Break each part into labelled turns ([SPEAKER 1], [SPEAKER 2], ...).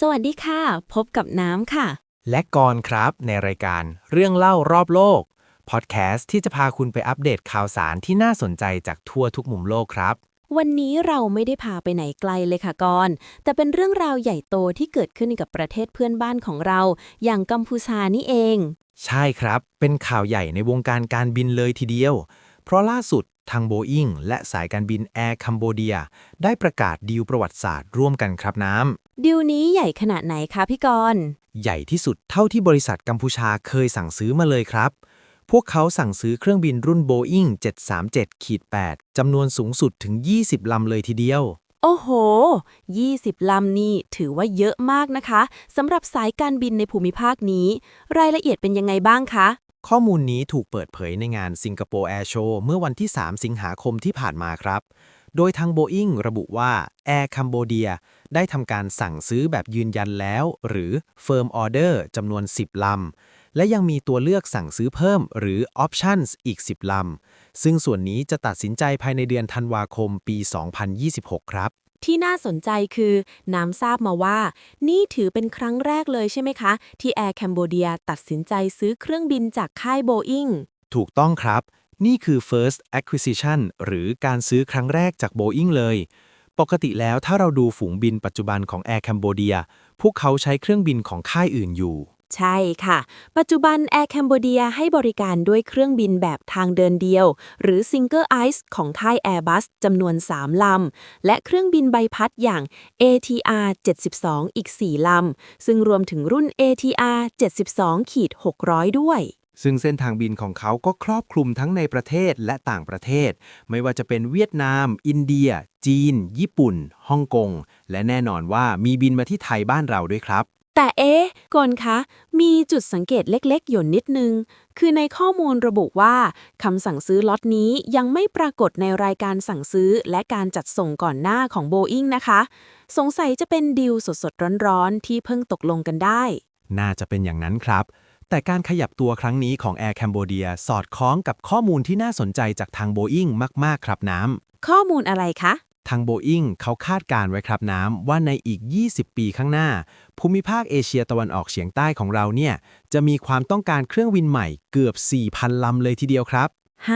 [SPEAKER 1] สวัสดีค่ะ พบกับน้ำค่ะ
[SPEAKER 2] และกรครับในรายการเรื่องเล่ารอบโลก พอดแคสต์ที่จะพาคุณไปอัปเดตข่าวสารที่น่าสนใจจากทั่วทุกมุมโลกครับ
[SPEAKER 1] วันนี้เราไม่ได้พาไปไหนไกลเลยค่ะกอนแต่เป็นเรื่องราวใหญ่โตที่เกิดขึ้นกับประเทศเพื่อนบ้านของเรา อย่างกัมพูชานี่เอง
[SPEAKER 2] ใช่ครับ เป็นข่าวใหญ่ในวงการการบินเลยทีเดียว เพราะล่าสุด ทางโบอิงและสายการบินแอร์คัมโบเดียได้ประกาศดีลประวัติศาสตร์ร่วมกันครับน้ำ
[SPEAKER 1] ดิวนี้ใหญ่ขนาดไหนคะพี่กรณ์
[SPEAKER 2] ใหญ่ที่สุดเท่าที่บริษัทกัมพูชาเคยสั่งซื้อมาเลยครับ พวกเขาสั่งซื้อเครื่องบินรุ่น Boeing 737-8จำนวนสูงสุดถึง 20 ลำเลยทีเดียว
[SPEAKER 1] โอ้โห 20 ลำนี่ถือว่าเยอะมากนะคะสำหรับสายการบินในภูมิภาคนี้ รายละเอียดเป็นยังไงบ้างคะ
[SPEAKER 2] ข้อมูลนี้ถูกเปิดเผยในงานสิงคโปร์แอร์โชว์เมื่อวันที่ 3 สิงหาคมที่ผ่านมาครับ โดยทาง Boeing ระบุว่า Air Cambodia ได้ทำการสั่งซื้อแบบยืนยันแล้ว หรือ Firm Order จำนวน 10 ลำ และยังมีตัวเลือกสั่งซื้อเพิ่ม หรือ Options อีก 10 ลำ ซึ่งส่วนนี้จะตัดสินใจภายในเดือนธันวาคมปี 2026 ครับ
[SPEAKER 1] ที่น่าสนใจคือน้ำทราบมาว่า นี่ถือเป็นครั้งแรกเลยใช่ไหมคะ ที่ Air Cambodia ตัดสินใจซื้อเครื่องบินจากค่าย Boeing
[SPEAKER 2] ถูกต้องครับ นี่คือ first acquisition หรือการซื้อครั้งแรกจาก Boeing เลย ปกติแล้วถ้าเราดูฝูงบินปัจจุบันของ Air Cambodia พวกเขาใช้เครื่องบินของค่ายอื่นอยู่
[SPEAKER 1] ใช่ค่ะ ปัจจุบัน Air Cambodia ให้บริการด้วยเครื่องบินแบบทางเดินเดียว หรือ Single Ice ของค่าย Airbus จำนวน 3 ลำ และเครื่องบินใบพัดอย่าง ATR 72 อีก 4 ลำ ซึ่งรวมถึงรุ่น ATR 72ขีด600 ด้วย
[SPEAKER 2] ซึ่งเส้นทางบินของเขาก็ครอบคลุมทั้งในประเทศและต่างประเทศ ไม่ว่าจะเป็นเวียดนาม อินเดีย จีน ญี่ปุ่น ฮ่องกง และแน่นอนว่ามีบินมาที่ไทยบ้านเราด้วยครับ
[SPEAKER 1] แต่เอ๊ะก่อนคะ มีจุดสังเกตเล็กๆอยู่นิดนึง คือในข้อมูลระบุว่าคำสั่งซื้อล็อตนี้ยังไม่ปรากฏในรายการสั่งซื้อและการจัดส่งก่อนหน้าของ Boeing นะคะ สงสัยจะเป็นดีลสดๆ ร้อนๆ ที่เพิ่งตกลงกันได้
[SPEAKER 2] น่าจะเป็นอย่างนั้นครับ แต่การขยับตัวครั้งนี้ของ Air Cambodia สอดคล้องกับข้อมูลที่น่าสนใจจากทาง Boeing มากๆ ครับน้ำ
[SPEAKER 1] ข้อมูลอะไรคะ
[SPEAKER 2] ทาง Boeing เขาคาดการณ์ไว้ครับน้ำว่าในอีก 20 ปีข้างหน้า ภูมิภาคเอเชียตะวันออกเฉียงใต้ของเราเนี่ยจะมีความต้องการเครื่องบินใหม่เกือบ 4,000 ลำเลยทีเดียวครับ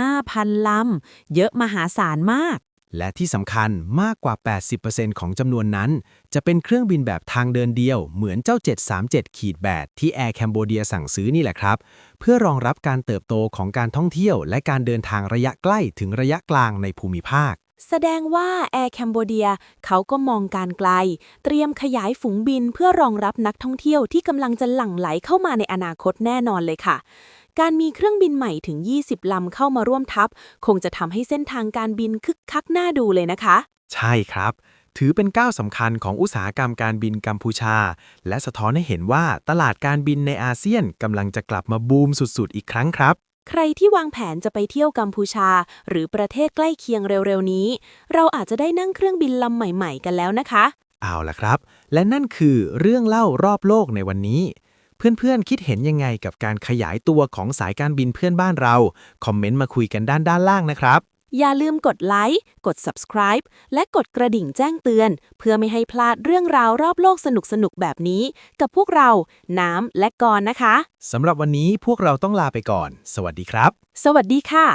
[SPEAKER 1] 5,000 ลำ เยอะมหาศาลมาก
[SPEAKER 2] และที่สำคัญมากกว่า 80%ของจำนวนนั้น จะเป็นเครื่องบินแบบทางเดินเดียว เหมือนเจ้า 737ขีด8ที่ Air Cambodia สั่งซื้อนี่แหละครับ เพื่อรองรับการเติบโตของการท่องเที่ยว และการเดินทางระยะใกล้ถึงระยะกลางในภูมิภาค
[SPEAKER 1] แสดงว่า Air Cambodia เขาก็มองการไกล เตรียมขยายฝูงบินเพื่อรองรับนักท่องเที่ยวที่กำลังจะหลั่งไหลเข้ามาในอนาคตแน่นอนเลยค่ะ การมีเครื่องบินใหม่ถึง 20 ลำเข้ามาร่วมทัพ คงจะทำให้เส้นทางการบินคึกคักน่าดูเลยนะคะ
[SPEAKER 2] ใช่ครับ ถือเป็นก้าวสำคัญของอุตสาหกรรมการบินกัมพูชา และสะท้อนให้เห็นว่าตลาดการบินในอาเซียนกำลังจะกลับมาบูมสุดๆ อีกครั้งครับ
[SPEAKER 1] ใครที่วางแผนจะไปเที่ยวกัมพูชา หรือประเทศใกล้เคียงเร็วๆนี้ เราอาจจะได้นั่งเครื่องบินลำใหม่ๆ กันแล้วนะคะ
[SPEAKER 2] เอาล่ะครับ และนั่นคือเรื่องเล่ารอบโลกในวันนี้ เพื่อนๆ คิดเห็นยังไงกับการขยายตัวของสายการบินเพื่อนบ้านเรา คอมเมนต์มาคุยกันด้านด้านล่างนะครับ
[SPEAKER 1] อย่าลืมกดไลค์กด subscribe และกดกระดิ่งแจ้งเตือน เพื่อไม่ให้พลาดเรื่องราวรอบโลกสนุกๆ แบบนี้ กับพวกเรา น้ำและกรนะคะ
[SPEAKER 2] สำหรับวันนี้พวกเราต้องลาไปก่อน สวัสดีครับ
[SPEAKER 1] สวัสดีค่ะ